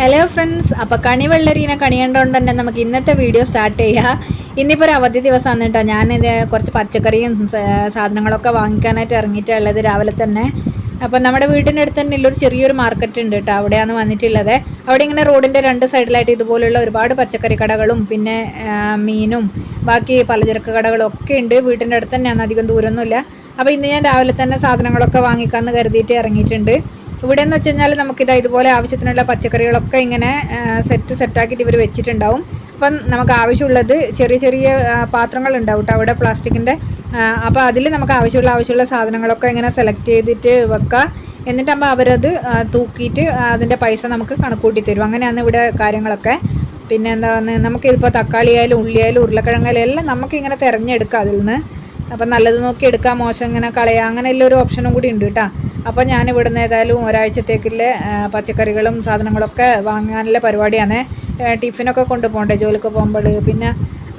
Hello friends അപ്പോൾ കണി വെള്ളരീനെ കണിയേണ്ടതുകൊണ്ട് തന്നെ നമുക്ക് ഇന്നത്തെ വീഡിയോ സ്റ്റാർട്ട് ചെയ്യാം. ഇന്നിപ്പോൾ ഒരു അവധി ദിവസമാണ് കേട്ടോ. ഞാനിത് കുറച്ച് പച്ചക്കറിയും സാധനങ്ങളൊക്കെ വാങ്ങിക്കാനായിട്ട് ഇറങ്ങിയിട്ടുള്ളത് രാവിലെ തന്നെ. അപ്പം നമ്മുടെ വീടിന്റെ അടുത്ത് തന്നെ ഉള്ളൊരു ചെറിയൊരു മാർക്കറ്റ് ഉണ്ട് കേട്ടോ. അവിടെയാണ് വന്നിട്ടുള്ളത്. അവിടെ ഇങ്ങനെ റോഡിന്റെ രണ്ട് സൈഡിലായിട്ട് ഇതുപോലുള്ള ഒരുപാട് പച്ചക്കറി കടകളും പിന്നെ മീനും ബാക്കി പലചരക്ക് കടകളും ഒക്കെ ഉണ്ട്. വീടിന്റെ അടുത്ത് തന്നെയാണ്. അധികം ദൂരമൊന്നുമില്ല. അപ്പോൾ ഇന്ന് ഞാൻ രാവിലെ തന്നെ സാധനങ്ങളൊക്കെ വാങ്ങിക്കാമെന്ന് കരുതിയിട്ട് ഇറങ്ങിയിട്ടുണ്ട്. ഇവിടെ എന്ന് വെച്ച് കഴിഞ്ഞാൽ നമുക്കിത് ഇതുപോലെ ആവശ്യത്തിനുള്ള പച്ചക്കറികളൊക്കെ ഇങ്ങനെ സെറ്റ് സെറ്റാക്കിയിട്ട് ഇവർ വെച്ചിട്ടുണ്ടാവും. അപ്പം നമുക്ക് ആവശ്യമുള്ളത് ചെറിയ ചെറിയ പാത്രങ്ങൾ ഉണ്ടാവും അവിടെ പ്ലാസ്റ്റിക്കിന്റെ അപ്പോൾ അതിൽ നമുക്ക് ആവശ്യമുള്ള ആവശ്യമുള്ള സാധനങ്ങളൊക്കെ ഇങ്ങനെ സെലക്ട് ചെയ്തിട്ട് വെക്കുക എന്നിട്ടാകുമ്പോൾ അവരത് തൂക്കിയിട്ട് അതിന്റെ പൈസ നമുക്ക് കണക്കൂട്ടി തരും. അങ്ങനെയാണ് ഇവിടെ കാര്യങ്ങളൊക്കെ. പിന്നെ എന്താണ് നമുക്കിതിപ്പോൾ തക്കാളി ആയാലും ഉള്ളി ആയാലും ഉരുളക്കിഴങ്ങായാലും എല്ലാം നമുക്കിങ്ങനെ തിരഞ്ഞെടുക്കാം അതിൽ നിന്ന് അപ്പം നല്ലത് നോക്കി എടുക്കാം മോശം ഇങ്ങനെ കളയാം അങ്ങനെയുള്ള ഒരു ഓപ്ഷനും കൂടി ഉണ്ട് കേട്ടോ അപ്പോൾ ഞാൻ ഇവിടുന്ന് ഏതായാലും ഒരാഴ്ചത്തേക്കുള്ള പച്ചക്കറികളും സാധനങ്ങളൊക്കെ വാങ്ങാനുള്ള പരിപാടിയാണ്. ടിഫിനൊക്കെ കൊണ്ടുപോകണ്ടേ ജോലിക്ക് പോകുമ്പോൾ പിന്നെ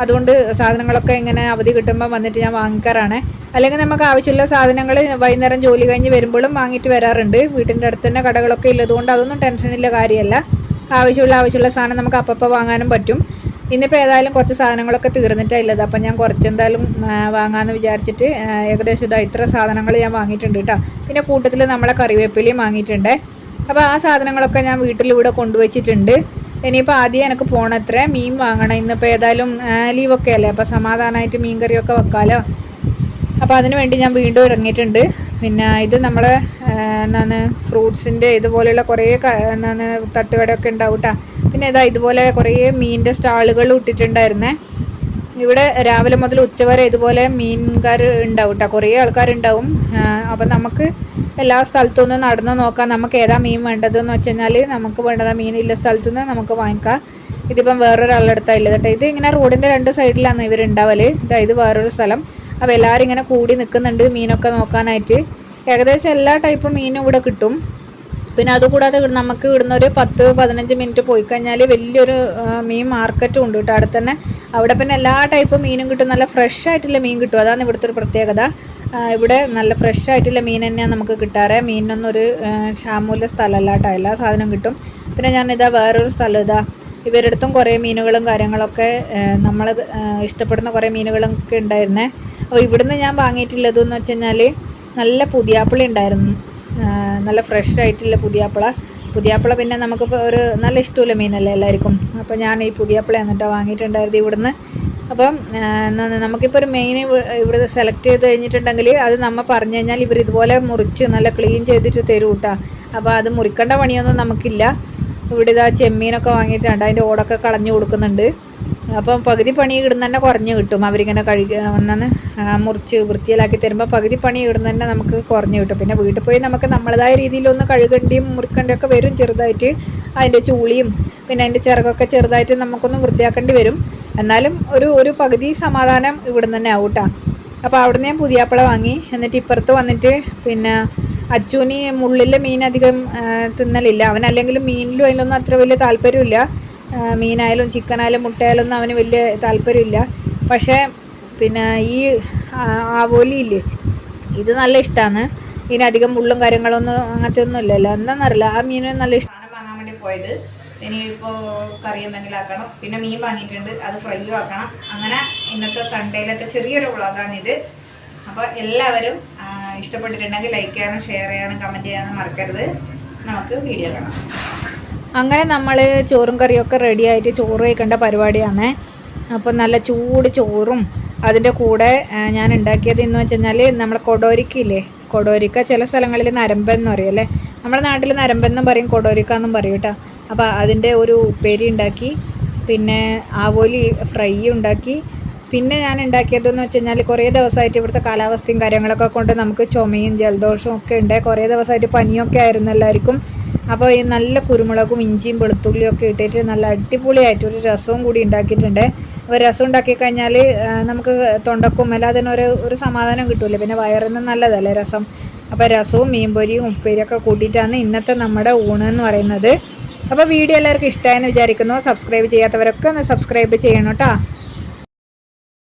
അതുകൊണ്ട് സാധനങ്ങളൊക്കെ ഇങ്ങനെ അവധി കിട്ടുമ്പോൾ വന്നിട്ട് ഞാൻ വാങ്ങിക്കാറാണ്. അല്ലെങ്കിൽ നമുക്ക് ആവശ്യമുള്ള സാധനങ്ങൾ വൈകുന്നേരം ജോലി കഴിഞ്ഞ് വരുമ്പോഴും വാങ്ങിയിട്ട് വരാറുണ്ട്. വീട്ടിന്റെ അടുത്ത് തന്നെ കടകളൊക്കെ ഉള്ളതുകൊണ്ട് അതൊന്നും ടെൻഷനില്ല കാര്യമല്ല. ആവശ്യമുള്ള ആവശ്യമുള്ള സാധനം നമുക്ക് അപ്പപ്പോൾ വാങ്ങാനും പറ്റും. ഇന്നിപ്പോൾ ഏതായാലും കുറച്ച് സാധനങ്ങളൊക്കെ തീർന്നിട്ടില്ലത് അപ്പം ഞാൻ കുറച്ച് എന്തായാലും വാങ്ങാമെന്ന് വിചാരിച്ചിട്ട് ഏകദേശം ഇതാ ഇത്ര സാധനങ്ങൾ ഞാൻ വാങ്ങിയിട്ടുണ്ട് കേട്ടോ പിന്നെ കൂട്ടത്തിൽ നമ്മളെ കറിവേപ്പിലയും വാങ്ങിയിട്ടുണ്ട്. അപ്പോൾ ആ സാധനങ്ങളൊക്കെ ഞാൻ വീട്ടിലിവിടെ കൊണ്ടുവച്ചിട്ടുണ്ട്. ഇനിയിപ്പോൾ ആദ്യം എനിക്ക് പോണത്രേ. മീൻ വാങ്ങണം. ഇന്നിപ്പോൾ ഏതായാലും ലീവൊക്കെ അല്ലേ? അപ്പോൾ സമാധാനമായിട്ട് മീൻ കറിയൊക്കെ വെക്കാമല്ലോ അപ്പോൾ അതിന് വേണ്ടി ഞാൻ വീണ്ടും ഇറങ്ങിയിട്ടുണ്ട്. പിന്നെ ഇത് നമ്മൾ എന്താണ് ഫ്രൂട്ട്സിന്റെ ഇതുപോലെയുള്ള കുറേ എന്താണ് തട്ടുകടയൊക്കെ ഉണ്ടാവും കേട്ടോ പിന്നെ ഇതാ ഇതുപോലെ കുറേ മീനിന്റെ സ്റ്റാളുകൾ ഇട്ടിട്ടുണ്ടായിരുന്നേ. ഇവിടെ രാവിലെ മുതൽ ഉച്ചവരെ ഇതുപോലെ മീൻകാർ ഉണ്ടാവും കേട്ടോ കുറേ ആൾക്കാരുണ്ടാവും. അപ്പം നമുക്ക് എല്ലാ സ്ഥലത്തു നിന്ന് നടന്ന് നോക്കാം. നമുക്ക് ഏതാ മീൻ വേണ്ടതെന്ന് വെച്ച് കഴിഞ്ഞാൽ നമുക്ക് വേണ്ടതാ ഇല്ല സ്ഥലത്തു നിന്ന് നമുക്ക് വാങ്ങിക്കാം. ഇതിപ്പം വേറൊരാളുടെ അടുത്താണ് ഉള്ളത് കേട്ടോ. ഇത് ഇങ്ങനെ റോഡിന്റെ രണ്ട് സൈഡിലാണ് ഇവരുണ്ടാവൽ ഇതാ ഇത് വേറൊരു സ്ഥലം. അപ്പോൾ എല്ലാവരും ഇങ്ങനെ കൂടി നിൽക്കുന്നുണ്ട് മീനൊക്കെ നോക്കാനായിട്ട്. ഏകദേശം എല്ലാ ടൈപ്പ് മീനും ഇവിടെ കിട്ടും. പിന്നെ അതുകൂടാതെ നമുക്ക് ഇവിടുന്ന് ഒരു പത്ത് പതിനഞ്ച് മിനിറ്റ് പോയി കഴിഞ്ഞാൽ വലിയൊരു മീൻ മാർക്കറ്റും ഉണ്ട് കേട്ടോ. അവിടെ തന്നെ അവിടെ പിന്നെ എല്ലാ ടൈപ്പ് മീനും കിട്ടും. നല്ല ഫ്രഷ് ആയിട്ടുള്ള മീൻ കിട്ടും. അതാണ് ഇവിടുത്തെ ഒരു പ്രത്യേകത. ഇവിടെ നല്ല ഫ്രഷ് ആയിട്ടുള്ള മീൻ തന്നെയാണ് നമുക്ക് കിട്ടാറ്. മീനൊന്നും ഒരു ഷാമൂല സ്ഥലമല്ല കേട്ടോ. എല്ലാ സാധനവും കിട്ടും. പിന്നെ ഞാനിതാ വേറൊരു സ്ഥലം ഇതാ. ഇവരുടെ അടുത്തും കുറേ മീനുകളും കാര്യങ്ങളൊക്കെ നമ്മൾ ഇഷ്ടപ്പെടുന്ന കുറേ മീനുകളും ഒക്കെ ഉണ്ടായിരുന്നേ. അപ്പോൾ ഇവിടുന്ന് ഞാൻ വാങ്ങിയിട്ടുള്ളതെന്ന് വെച്ച് കഴിഞ്ഞാൽ നല്ല പുതിയാപ്പിള ഉണ്ടായിരുന്നു. നല്ല ഫ്രഷ് ആയിട്ടുള്ള പുതിയാപ്പിള. പുതിയാപ്പിള പിന്നെ നമുക്ക് ഒരു നല്ല ഇഷ്ടമുള്ള മീനല്ലേ എല്ലാവർക്കും. അപ്പോൾ ഞാൻ ഈ പുതിയാപ്പിള എന്നിട്ട് വാങ്ങിയിട്ടുണ്ടായിരുന്നു ഇവിടുന്ന്. അപ്പം നമുക്കിപ്പോൾ ഒരു മെയിൻ ഇവിടെ സെലക്ട് ചെയ്ത് കഴിഞ്ഞിട്ടുണ്ടെങ്കിൽ അത് നമ്മൾ പറഞ്ഞു കഴിഞ്ഞാൽ ഇവർ ഇതുപോലെ മുറിച്ച് നല്ല ക്ലീൻ ചെയ്തിട്ട് തരും കേട്ടോ അപ്പോൾ അത് മുറിക്കേണ്ട പണിയൊന്നും നമുക്കില്ല. ഇവിടെ ഇതാ ചെമ്മീനൊക്കെ വാങ്ങിയിട്ടുണ്ട്. അതിന്റെ ഓടൊക്കെ കളഞ്ഞു കൊടുക്കുന്നുണ്ട്. അപ്പം പകുതി പണി ഇടുന്ന തന്നെ കുറഞ്ഞ് കിട്ടും. അവരിങ്ങനെ കഴുകി ഒന്നാണ് മുറിച്ച് വൃത്തിയിലാക്കി തരുമ്പോൾ പകുതി പണി ഇടുന്ന തന്നെ നമുക്ക് കുറഞ്ഞ് കിട്ടും. പിന്നെ വീട്ടിൽ പോയി നമുക്ക് നമ്മളതായ രീതിയിലൊന്ന് കഴുകേണ്ടിയും മുറിക്കേണ്ടിയും ഒക്കെ വരും ചെറുതായിട്ട്. അതിന്റെ ചൂളിയും പിന്നെ അതിന്റെ ചിറകൊക്കെ ചെറുതായിട്ട് നമുക്കൊന്ന് വൃത്തിയാക്കേണ്ടി വരും. എന്നാലും ഒരു ഒരു പകുതി സമാധാനം ഇവിടുന്ന് തന്നെ ആവും കേട്ടോ അപ്പോൾ അവിടുന്ന് ഞാൻ പുതിയാപ്പിള വാങ്ങി. എന്നിട്ട് ഇപ്പുറത്ത് വന്നിട്ട് പിന്നെ അച്ചൂനി മുള്ളിലെ മീൻ അധികം തിന്നലില്ല. അവൻ അല്ലെങ്കിലും മീനിലും അതിലൊന്നും അത്ര വലിയ താല്പര്യമില്ല. മീനായാലും ചിക്കനായാലും മുട്ടയായാലും ഒന്നും അവന് വലിയ താല്പര്യമില്ല. പക്ഷേ പിന്നെ ഈ ആവോലിയില്ലേ ഇത് നല്ല ഇഷ്ടമാണ് ഇതിനധികം മുള്ളും കാര്യങ്ങളൊന്നും അങ്ങനത്തെ ഒന്നും ഇല്ലല്ലോ. എന്താണെന്നറിയില്ല ആ മീൻ നല്ല ഇഷ്ടമാണ് വാങ്ങാൻ വേണ്ടി പോയത്. ഇനിയിപ്പോൾ കറി എന്തെങ്കിലും ആക്കണം. പിന്നെ മീൻ വാങ്ങിയിട്ടുണ്ട്. അത് ഫ്രൈയും ആക്കണം. അങ്ങനെ ഇന്നത്തെ സൺഡേയിലത്തെ ചെറിയൊരു വ്ളോഗാണിത് അപ്പോൾ എല്ലാവരും ഇഷ്ടപ്പെട്ടിട്ടുണ്ടെങ്കിൽ ലൈക്ക് ചെയ്യാനും ഷെയർ ചെയ്യാനും കമന്റ് ചെയ്യാനും മറക്കരുത്. നമുക്ക് വീഡിയോ കാണാം. അങ്ങനെ നമ്മൾ ചോറും കറിയൊക്കെ റെഡി ആയിട്ട് ചോറ് കഴിക്കേണ്ട പരിപാടിയാണ്. അപ്പോൾ നല്ല ചൂട് ചോറും അതിന്റെ കൂടെ ഞാൻ ഉണ്ടാക്കിയത് എന്ന് വെച്ച് കഴിഞ്ഞാൽ നമ്മുടെ കൊടോരിക്കയില്ലേ കൊടോരിക്ക ചില സ്ഥലങ്ങളിൽ നരമ്പെന്ന് പറയും അല്ലേ? നമ്മുടെ നാട്ടിൽ നരമ്പെന്നും പറയും കൊടോരിക്ക എന്നും പറയും കേട്ടോ. അപ്പോൾ അതിന്റെ ഒരു ഉപ്പേരി ഉണ്ടാക്കി പിന്നെ ആവോലി ഫ്രൈ ഉണ്ടാക്കി. പിന്നെ ഞാൻ ഉണ്ടാക്കിയതെന്ന് വെച്ച് കഴിഞ്ഞാൽ കുറേ ദിവസമായിട്ട് ഇവിടുത്തെ കാലാവസ്ഥയും കാര്യങ്ങളൊക്കെ കൊണ്ട് നമുക്ക് ചുമയും ജലദോഷവും ഒക്കെ ഉണ്ട്. കുറേ ദിവസമായിട്ട് പനിയൊക്കെ ആയിരുന്നു എല്ലാവർക്കും. അപ്പോൾ ഈ നല്ല കുരുമുളകും ഇഞ്ചിയും വെളുത്തുള്ളിയും ഒക്കെ ഇട്ടിട്ട് നല്ല അടിപൊളിയായിട്ട് ഒരു രസവും കൂടി ഉണ്ടാക്കിയിട്ടുണ്ട്. അപ്പോൾ രസം ഉണ്ടാക്കി കഴിഞ്ഞാൽ നമുക്ക് തൊണ്ടക്കും അല്ലാതെ ഒരു ഒരു സമാധാനം കിട്ടുമല്ലോ പിന്നെ വയറിന് നല്ലതല്ലേ രസം. അപ്പോൾ രസവും മീൻപൊരിയും ഉപ്പേരിയൊക്കെ കൂട്ടിയിട്ടാണ് ഇന്നത്തെ നമ്മുടെ ഊണ് എന്ന് പറയുന്നത്. അപ്പോൾ വീഡിയോ എല്ലാവർക്കും ഇഷ്ടമായെന്ന് വിചാരിക്കുന്നു. സബ്സ്ക്രൈബ് ചെയ്യാത്തവരൊക്കെ ഒന്ന് സബ്സ്ക്രൈബ് ചെയ്യണം കേട്ടോ.